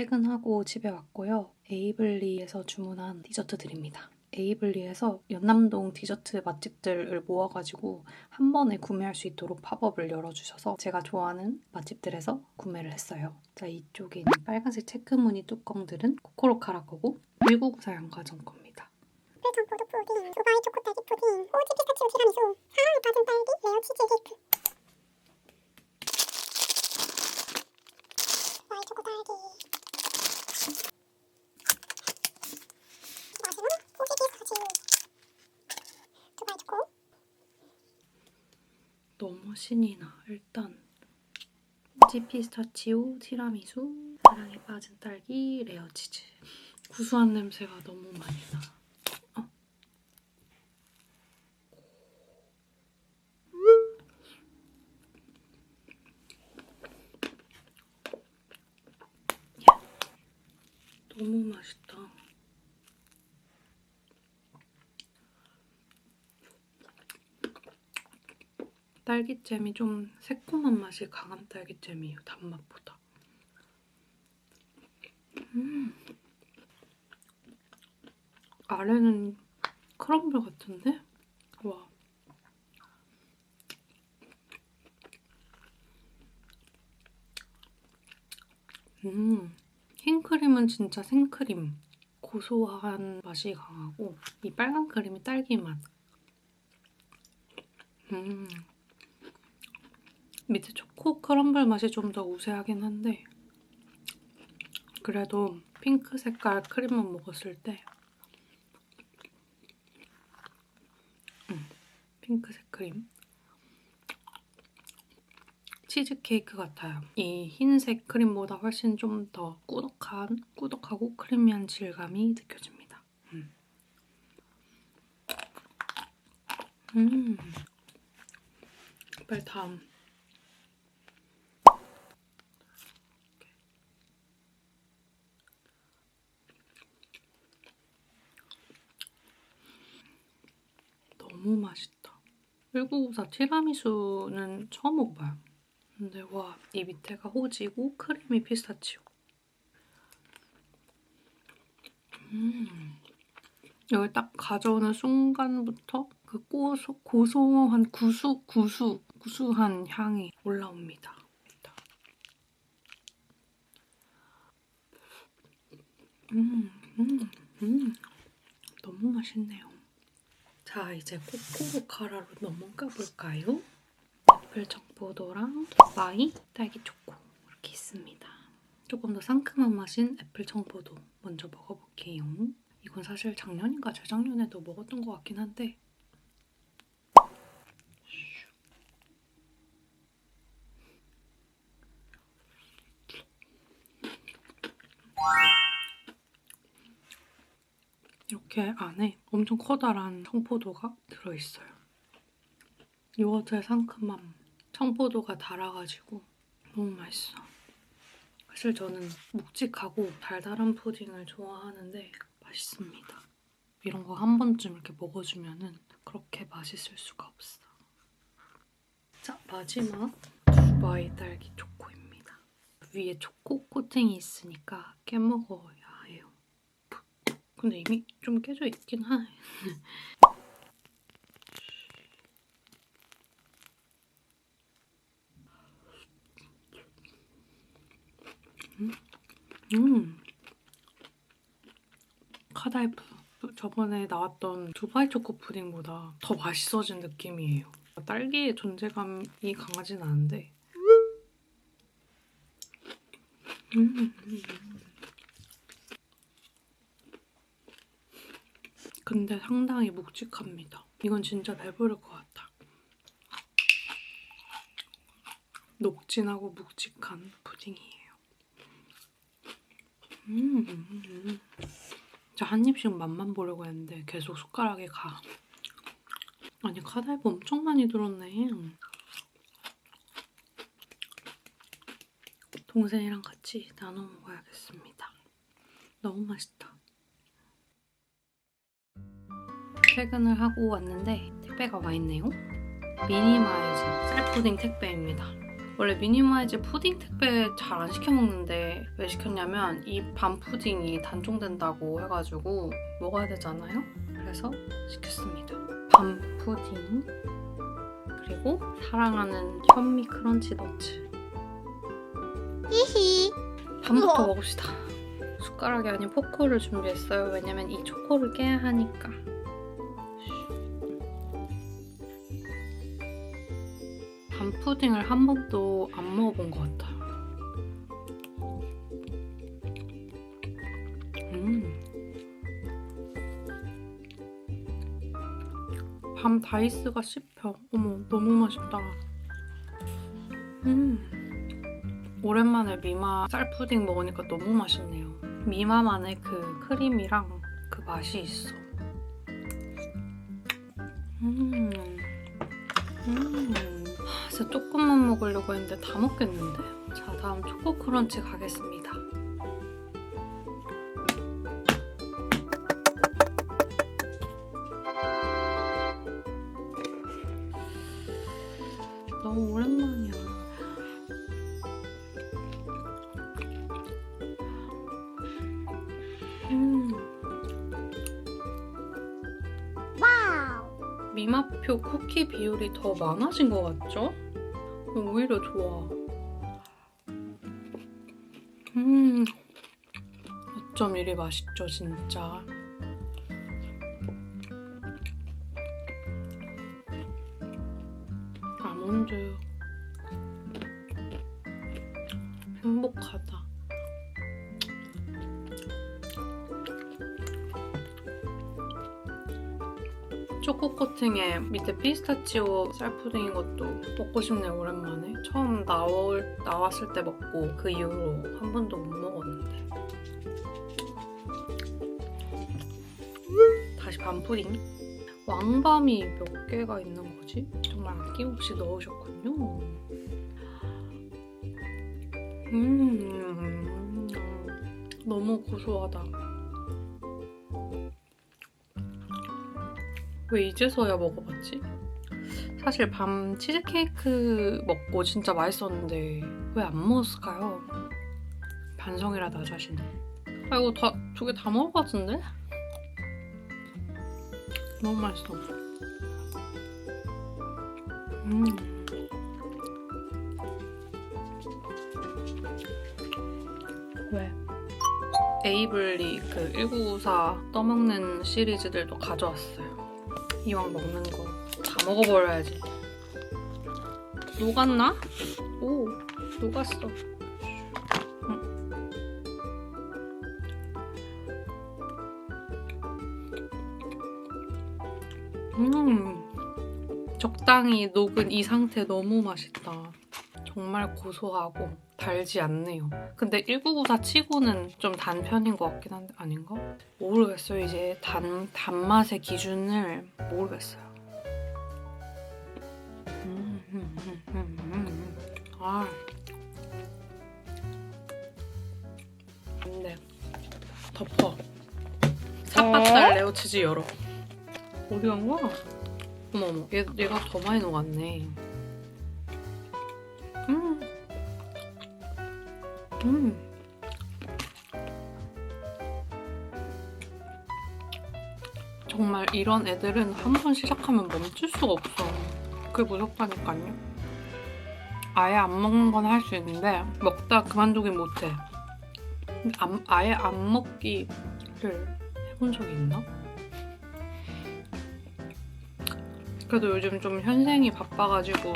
퇴근하고 집에 왔고요. 에이블리에서 주문한 디저트들입니다. 에이블리에서 연남동 디저트 맛집들을 모아가지고 한 번에 구매할 수 있도록 팝업을 열어주셔서 제가 좋아하는 맛집들에서 구매를 했어요. 자, 이쪽에 있는 빨간색 체크무늬 뚜껑들은 코코로 카라 거고 1994 양과점 겁니다. 애플청포도 푸딩, 두바이 초코딸기 푸딩, 오지 피스타치오 티라미수, 사랑에 빠진 딸기, 레어 치즈 케이크. 두바이 초코딸기. 마지막 두바이 초코. 너무 신이 나. 일단 치 피스타치오, 티라미수, 사랑에 빠진 딸기, 레어 치즈. 구수한 냄새가 너무 많이 나. 어. 야, 너무 맛있다. 딸기잼이 좀 새콤한 맛이 강한 딸기잼이에요. 단맛보다. 음. 아래는 크럼블 같은데? 와. 음. 흰크림은 진짜 생크림. 고소한 맛이 강하고 이 빨간 크림이 딸기 맛. 음. 밑에 초코 크럼블 맛이 좀 더 우세하긴 한데 그래도 핑크 색깔 크림만 먹었을 때 음, 핑크색 크림 치즈케이크 같아요. 이 흰색 크림보다 훨씬 좀 더 꾸덕한, 꾸덕하고 크리미한 질감이 느껴집니다. 음. 음. 빨리 다음. 너무 맛있다. 1994 티라미수는 처음 먹어봐요. 근데 와, 이 밑에가 호지고 크림이 피스타치오. 음. 여기 딱 가져오는 순간부터 그 고소, 고소한 구수, 구수, 구수한 향이 올라옵니다. 음, 음, 음. 너무 맛있네요. 자, 이제 코코로 카라로 넘어가 볼까요? 애플 청포도랑 두바이 딸기 초코 이렇게 있습니다. 조금 더 상큼한 맛인 애플 청포도 먼저 먹어볼게요. 이건 사실 작년인가 재작년에도 먹었던 것 같긴 한데 이렇게 안에 엄청 커다란 청포도가 들어있어요. 요거트의 상큼함, 청포도가 달아가지고 너무 맛있어. 사실 저는 묵직하고 달달한 푸딩을 좋아하는데 맛있습니다. 이런 거 한 번쯤 이렇게 먹어주면은 그렇게 맛있을 수가 없어. 자, 마지막 두바이 딸기 초코입니다. 위에 초코 코팅이 있으니까 깨먹어야 해요. 근데 이미 좀 깨져 있긴 하네. 음. 음. 카다이프 저번에 나왔던 두바이 초코 푸딩보다 더 맛있어진 느낌이에요. 딸기의 존재감이 강하진 않은데 음. 근데 상당히 묵직합니다. 이건 진짜 배부를 것 같아. 녹진하고 묵직한 푸딩이에요. 음, 한 입씩 맛만 보려고 했는데 계속 숟가락에 가. 아니 카다이브 엄청 많이 들었네. 동생이랑 같이 나눠 먹어야겠습니다. 너무 맛있다. 퇴근을 하고 왔는데 택배가 와 있네요. 미니마이즈 쌀푸딩 택배입니다. 원래 미니마이즈 푸딩 택배 잘 안 시켜 먹는데 왜 시켰냐면 이 밤 푸딩이 단종된다고 해가지고 먹어야 되잖아요. 그래서 시켰습니다. 밤 푸딩 그리고 사랑하는 현미 크런치 너츠. 히히. 밤부터. 먹읍시다. 숟가락이 아닌 포크를 준비했어요. 왜냐면 이 초코를 깨야 하니까. 푸딩을 한 번도 안 먹어본 것 같아요. 음. 밤 다이스가 씹혀. 어머, 너무 맛있다. 음. 오랜만에 미마 쌀 푸딩 먹으니까 너무 맛있네요. 미마만의 그 크림이랑 그 맛이 있어. 음. 음. 아, 진짜 조금만 먹으려고 했는데 다 먹겠는데. 자, 다음 초코 크런치 가겠습니다. 너무 오랜만이야. 음. 와우. 미마표 쿠키 비율이 더 많아진 것 같죠? 오히려 좋아. 음, 어쩜 이리 맛있죠, 진짜. 아몬드. 행복하다. 초코 코팅에 밑에 피스타치오 쌀 푸딩인 것도 먹고 싶네요 오랜만에. 처음 나올, 나왔을 때 먹고 그 이후로 한 번도 못 먹었는데. 다시 밤 푸딩? 왕밤이 몇 개가 있는 거지? 정말 아낌없이 넣으셨군요. 음 너무 고소하다 왜 이제서야 먹어봤지? 사실 밤 치즈케이크 먹고 진짜 맛있었는데 왜 안 먹었을까요? 반성이라 나 자신을. 아 이거 다두개다 먹을 것 같은데? 너무 맛있어. 음. 왜? 에이블리 그 1994 떠먹는 시리즈들도 가져왔어요. 이왕 먹는 거 다 먹어버려야지. 녹았나? 오, 녹았어. 음, 적당히 녹은 이 상태 너무 맛있다. 정말 고소하고 달지 않네요. 근데 1994 치고는 좀 단 편인 것 같긴 한데 아닌가? 모르겠어요. 이제 단 단맛의 기준을 모르겠어요. 음, 음, 음. 아, 안돼. 덮어. 삿바살 레오치즈 열어. 어디 간 거야? 어머 어머, 얘 얘가 더 많이 녹았네. 음. 음. 정말 이런 애들은 한 번 시작하면 멈출 수가 없어. 그게 무섭다니까요. 아예 안 먹는 건 할 수 있는데 먹다 그만두긴 못해. 안- 아예 안 먹기를 해본 적이 있나? 그래도 요즘 좀 현생이 바빠가지고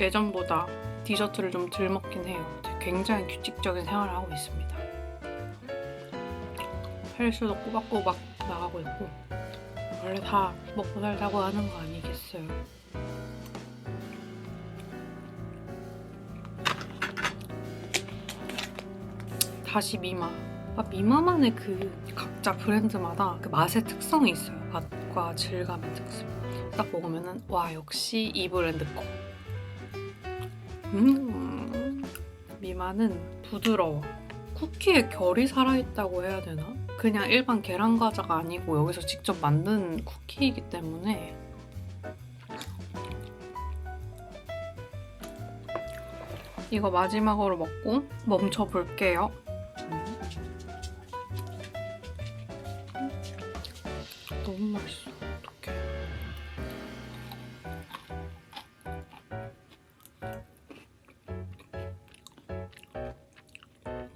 예전보다 디저트를 좀 덜 먹긴 해요. 굉장히 규칙적인 생활을 하고 있습니다. 헬스도 꼬박꼬박 나가고 있고 원래 다 먹고 살자고 하는 거 아니겠어요? 다시 미마. 아, 미마만의 그 각자 브랜드마다 그 맛의 특성이 있어요. 맛과 질감의 특성. 딱 먹으면은 와 역시 이 브랜드 거. 음, 미마는 부드러워. 쿠키에 결이 살아있다고 해야 되나? 그냥 일반 계란 과자가 아니고 여기서 직접 만든 쿠키이기 때문에 이거 마지막으로 먹고 멈춰 볼게요. 너무 맛있어.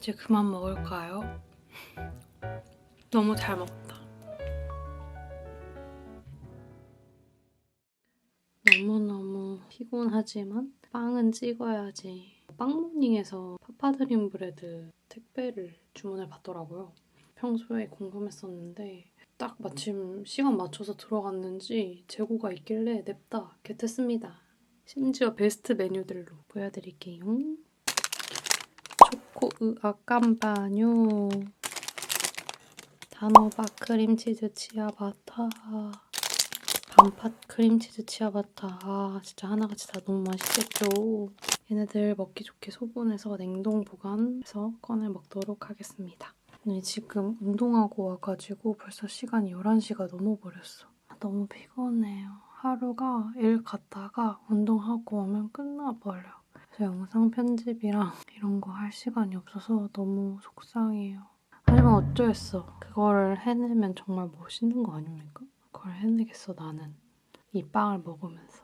이제 그만 먹을까요? 너무 잘 먹었다. 너무너무 피곤하지만 빵은 찍어야지. 빵모닝에서 파파드림 브레드 택배를 주문을 받더라고요. 평소에 궁금했었는데 딱 마침 시간 맞춰서 들어갔는지 재고가 있길래 냅다 겟했습니다. 심지어 베스트 메뉴들로 보여드릴게요. 초코 으악 깜바뇨 단호박 크림치즈 치아바타. 반팥 크림치즈 치아바타. 아 진짜 하나같이 다 너무 맛있겠죠. 얘네들 먹기 좋게 소분해서 냉동 보관해서 꺼내 먹도록 하겠습니다. 오늘 지금 운동하고 와가지고 벌써 시간이 11시가 넘어버렸어. 아, 너무 피곤해요. 하루가 일 갔다가 운동하고 오면 끝나버려 그래서 영상 편집이랑 이런 거 할 시간이 없어서 너무 속상해요. 하지만 어쩌겠어. 그거를 해내면 정말 멋있는 거 아닙니까? 그걸 해내겠어 나는. 이 빵을 먹으면서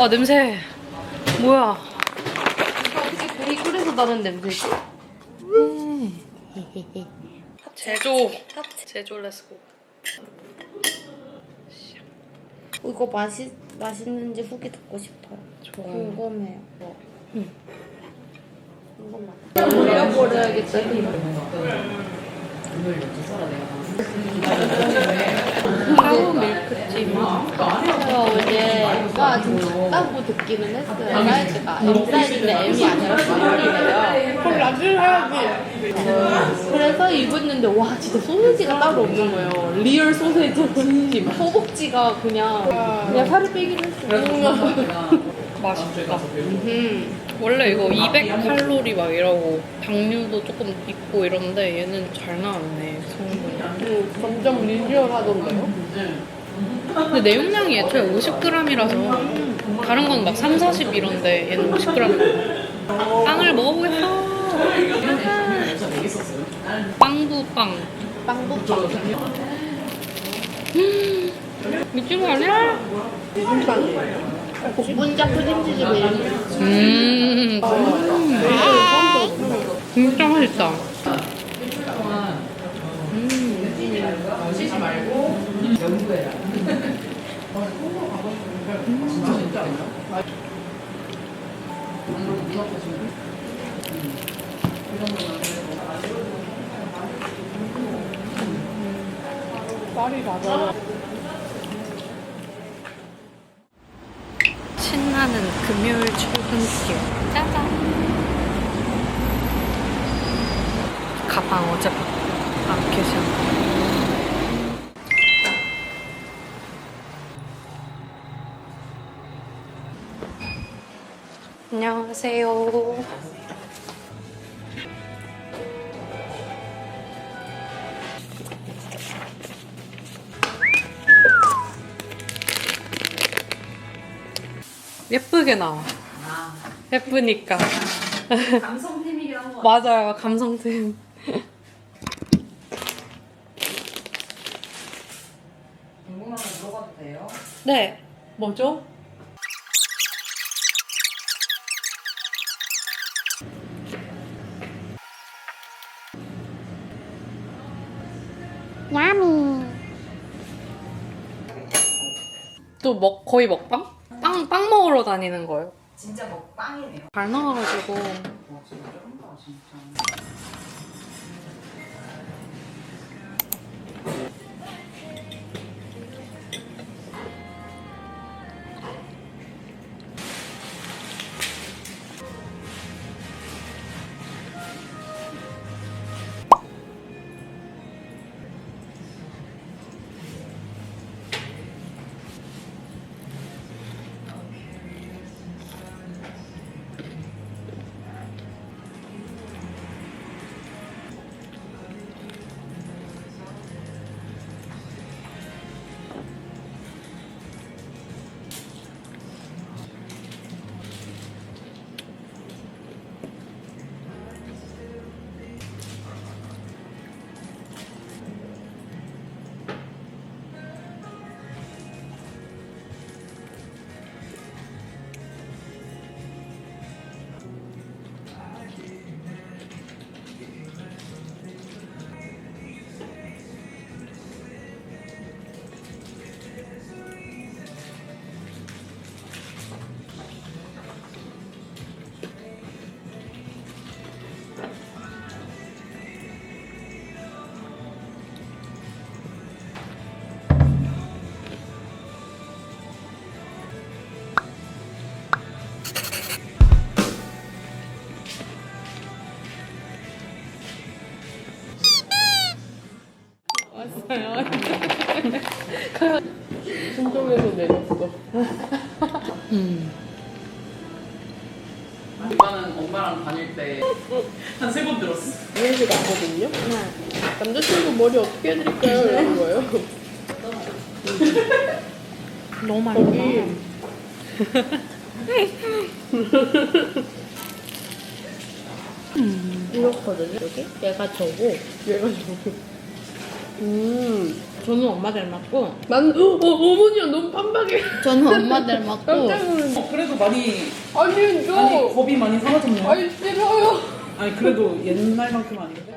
와 냄새 뭐야? 불이 끓여서 나는 냄새지? 제조 제조 렛츠고 이거 맛이 맛있는지 후기 듣고 싶어요. 궁금해요. 응. 궁금하다. 올려버려야겠다. 하우 밀크찜 제가 어제 가 좀 작다고 듣기는 했어요. 사이즈가 M 사이즈인데 M이 아니라 스몰이래요. 그럼 라지를 해야지. 그래서 입었는데 와 진짜 소세지가 따로 없는 거예요. 리얼 소세지 진심. 허벅지가 그냥 그냥 살을 빼기로 했어요. 맛있다. 음. 원래 이거 200칼로리 막 이러고 당류도 조금 있고 이런데 얘는 잘 나왔네 성분이. 음, 점점 리얼하던데요? 근데 내용량이 애초에 50g이라서 다른 건 막 3, 40 이런데 얘는 50g. 빵을 먹어보겠어. 빵부빵. 빵부빵. 미친 거 아니야? 무슨 빵이에요? 복분자 크림치즈 베이글. 음, 진짜 맛있다. 쌀이 맞아요. 신나는 금요일 출근길. 짜잔. 가방 어제 안 계셨네. 안녕하세요. 예쁘게 나와. 예쁘니까. 감성템이긴 한 거. 맞아요, 감성템. 궁금한 거 물어봐도 돼요? 네. 뭐죠? 또 먹, 거의 먹방? 빵, 빵 먹으러 다니는 거예요. 진짜 먹빵이네요. 잘 나와가지고. 와 진짜 한다 진짜. 순정에서 내렸어. 음. 엄마는 엄마랑 다닐 때 한 세 번 들었어. 이 얘기 나거든요? 남자친구 머리 어떻게 해드릴까요? 이런 거예요. 너무 많이 거기 이렇거든요, 여기? 얘가 저고, 얘가 저고. 음, 저는 엄마 닮았고, 난 어, 어머니랑 너무 판박해. 저는 엄마 닮았고, 어, 그래도 많이 아니 저 아니 겁이 많이 사라졌네요. 아니 싫어요. 아니 그래도 옛날만큼 아닌데.